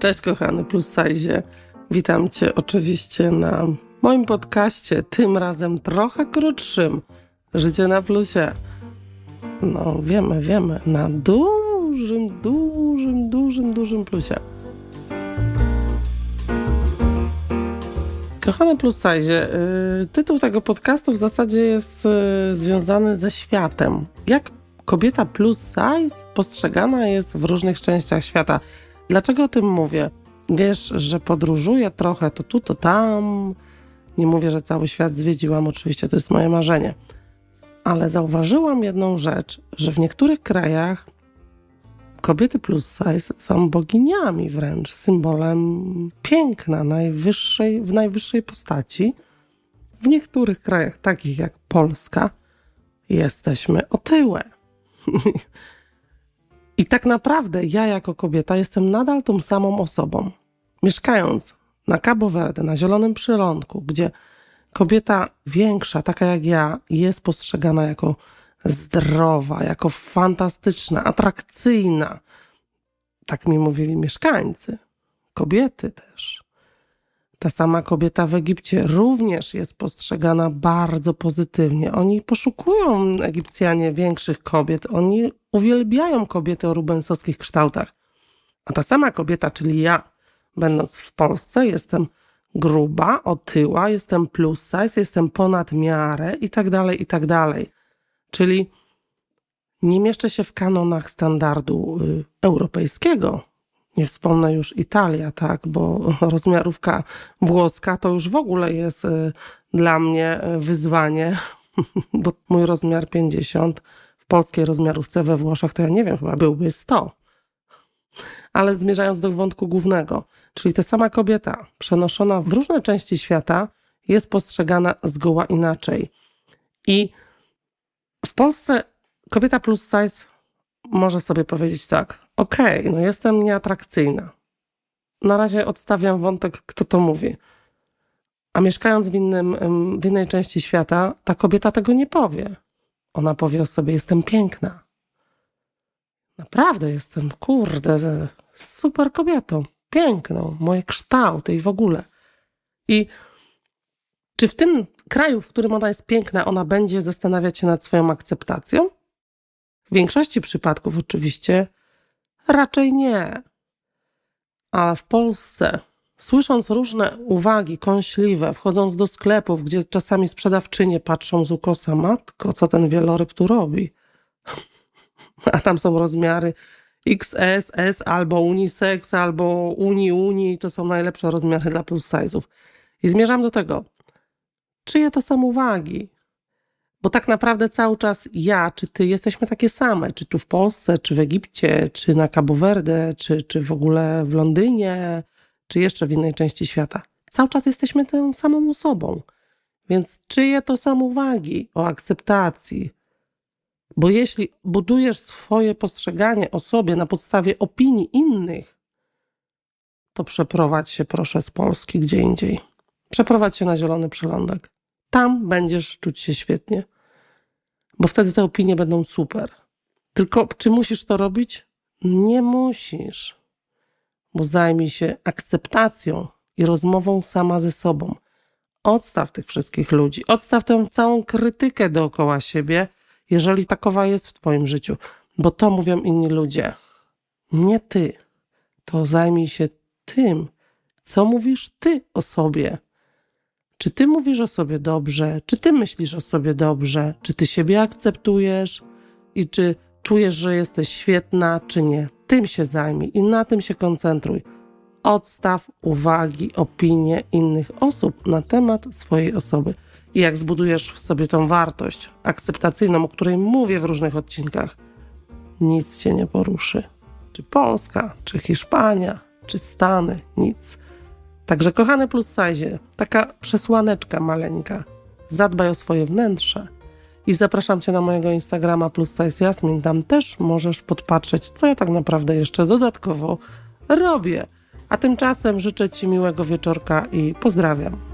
Cześć kochany plus size. Witam cię oczywiście na moim podcaście, tym razem trochę krótszym. Życie na plusie. No wiemy, wiemy, na dużym, dużym, dużym, dużym plusie. Kochane plus size, yy, tytuł tego podcastu w zasadzie jest yy, związany ze światem. Jak kobieta plus size postrzegana jest w różnych częściach świata. Dlaczego o tym mówię? Wiesz, że podróżuję trochę to tu, to tam. Nie mówię, że cały świat zwiedziłam, oczywiście to jest moje marzenie. Ale zauważyłam jedną rzecz, że w niektórych krajach kobiety plus size są boginiami wręcz, symbolem piękna najwyższej, w najwyższej postaci. W niektórych krajach, takich jak Polska, jesteśmy otyłe. I tak naprawdę ja jako kobieta jestem nadal tą samą osobą. Mieszkając na Cabo Verde, na Zielonym Przylądku, gdzie kobieta większa, taka jak ja, jest postrzegana jako zdrowa, jako fantastyczna, atrakcyjna. Tak mi mówili mieszkańcy, kobiety też. Ta sama kobieta w Egipcie również jest postrzegana bardzo pozytywnie. Oni poszukują, Egipcjanie, większych kobiet. Oni uwielbiają kobiety o rubensowskich kształtach. A ta sama kobieta, czyli ja, będąc w Polsce, jestem gruba, otyła, jestem plus size, jestem ponad miarę i tak dalej, i tak dalej. Czyli nie mieszczę się w kanonach standardu y, europejskiego, nie wspomnę już Italia, tak, bo rozmiarówka włoska to już w ogóle jest y, dla mnie y, wyzwanie, bo mój rozmiar 50 w polskiej rozmiarówce we Włoszech to ja nie wiem, chyba byłby 100. Ale zmierzając do wątku głównego, czyli ta sama kobieta przenoszona w różne części świata jest postrzegana zgoła inaczej. I w Polsce kobieta plus size może sobie powiedzieć tak: okej, okay, no jestem nieatrakcyjna. Na razie odstawiam wątek, kto to mówi. A mieszkając w, innym, w innej części świata, ta kobieta tego nie powie. Ona powie o sobie: Jestem piękna. Naprawdę jestem, kurde, super kobietą, piękną, moje kształty i w ogóle. I czy w tym kraju, w którym ona jest piękna, ona będzie zastanawiać się nad swoją akceptacją? W większości przypadków oczywiście raczej nie. Ale w Polsce, słysząc różne uwagi kąśliwe, wchodząc do sklepów, gdzie czasami sprzedawczynie patrzą z ukosa, matko, co ten wieloryb tu robi? A tam są rozmiary XS, S albo unisex, albo uni, uni, to są najlepsze rozmiary dla plus size'ów. I zmierzam do tego, czyje to są uwagi? Bo tak naprawdę cały czas ja czy ty jesteśmy takie same, czy tu w Polsce, czy w Egipcie, czy na Cabo Verde, czy, czy w ogóle w Londynie, czy jeszcze w innej części świata. Cały czas jesteśmy tą samą osobą. Więc czyje to są uwagi o akceptacji? Bo jeśli budujesz swoje postrzeganie o sobie na podstawie opinii innych, to przeprowadź się proszę z Polski gdzie indziej. Przeprowadź się na zielony przylądek. Tam będziesz czuć się świetnie, bo wtedy te opinie będą super. Tylko czy musisz to robić? Nie musisz, bo zajmij się akceptacją i rozmową sama ze sobą. Odstaw tych wszystkich ludzi, odstaw tę całą krytykę dookoła siebie, jeżeli takowa jest w Twoim życiu, bo to mówią inni ludzie. Nie ty. To zajmij się tym, co mówisz ty o sobie. Czy ty mówisz o sobie dobrze? Czy ty myślisz o sobie dobrze? Czy ty siebie akceptujesz? I czy czujesz, że jesteś świetna, czy nie? Tym się zajmij i na tym się koncentruj. Odstaw uwagi, opinie innych osób na temat swojej osoby. I jak zbudujesz w sobie tą wartość akceptacyjną, o której mówię w różnych odcinkach, nic cię nie poruszy. Czy Polska, czy Hiszpania, czy Stany, nic. Także kochany plus size, taka przesłaneczka maleńka. Zadbaj o swoje wnętrze. I zapraszam Cię na mojego Instagrama plus size Jasmin. Tam też możesz podpatrzeć, co ja tak naprawdę jeszcze dodatkowo robię. A tymczasem życzę Ci miłego wieczorka i pozdrawiam.